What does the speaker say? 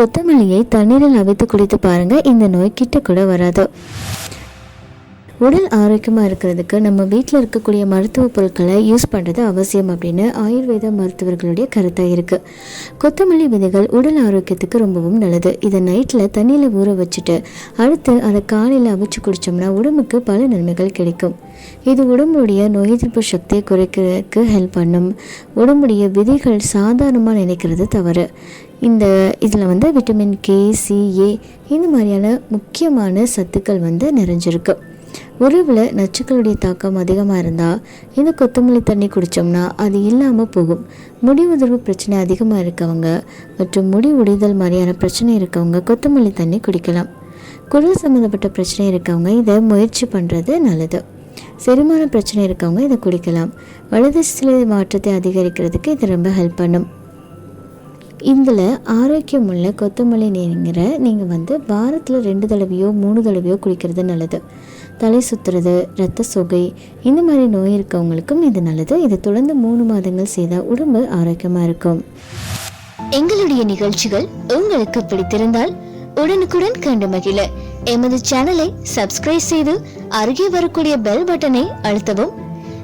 கொத்தமல்லியை தண்ணீரில் அவித்து குடித்து பாருங்க. இந்த நோய் கிட்ட கூட வராது. உடல் ஆரோக்கியமாக இருக்கிறதுக்கு நம்ம வீட்டில் இருக்கக்கூடிய மருத்துவ பொருட்களை யூஸ் பண்ணுறது அவசியம் அப்படின்னு ஆயுர்வேத மருத்துவர்களுடைய கருத்தாக இருக்குது கொத்தமல்லி விதைகள் உடல் ஆரோக்கியத்துக்கு ரொம்பவும் நல்லது. இதை நைட்டில் தண்ணியில் ஊற வச்சுட்டு அடுத்து அதை காலையில் அவிச்சு குடித்தோம்னா உடம்புக்கு பல நன்மைகள் கிடைக்கும். இது உடம்புடைய நோய் எதிர்ப்பு சக்தியை குறைக்கிறதுக்கு ஹெல்ப் பண்ணும். உடம்புடைய விதைகள் சாதாரணமாக நினைக்கிறது தவறு. இந்த இதில் வந்து விட்டமின் கே சி ஏ இந்த மாதிரியான முக்கியமான சத்துக்கள் வந்து நிறைஞ்சிருக்கு. உறவில் நச்சுக்களுடைய தாக்கம் அதிகமாக இருந்தால் இந்த கொத்தமல்லி தண்ணி குடித்தோம்னா அது இல்லாமல் போகும். முடி உதிர்வு பிரச்சனை அதிகமாக இருக்கவங்க மற்றும் முடி உடைதல் மாதிரியான பிரச்சனை இருக்கவங்க கொத்தமல்லி தண்ணி குடிக்கலாம். குரல் சம்மந்தப்பட்ட பிரச்சனை இருக்கவங்க இதை முயற்சி பண்ணுறது நல்லது. செரிமான பிரச்சனை இருக்கவங்க இதை குடிக்கலாம். வலதுசிலை மாற்றத்தை அதிகரிக்கிறதுக்கு இது ரொம்ப ஹெல்ப் பண்ணும். இதில் ஆரோக்கியமுள்ள கொத்தமல்லி நீரை நீங்கள் வந்து வாரத்தில் ரெண்டு தடவையோ மூணு தடவையோ குளிக்கிறது நல்லது. தலை சுற்றுறது ரத்த சொகை இந்த மாதிரி நோய் இருக்கவங்களுக்கும் இது நல்லது. இது தொடர்ந்து மூணு மாதங்கள் செய்தால் உடம்பு ஆரோக்கியமாக இருக்கும். எங்களுடைய நிகழ்ச்சிகள் உங்களுக்கு பிடித்திருந்தால் உடனுக்குடன் கண்டு மகிழ. எமது சேனலை சப்ஸ்கிரைப் செய்து அருகே வரக்கூடிய பெல் பட்டனை அழுத்தவும்.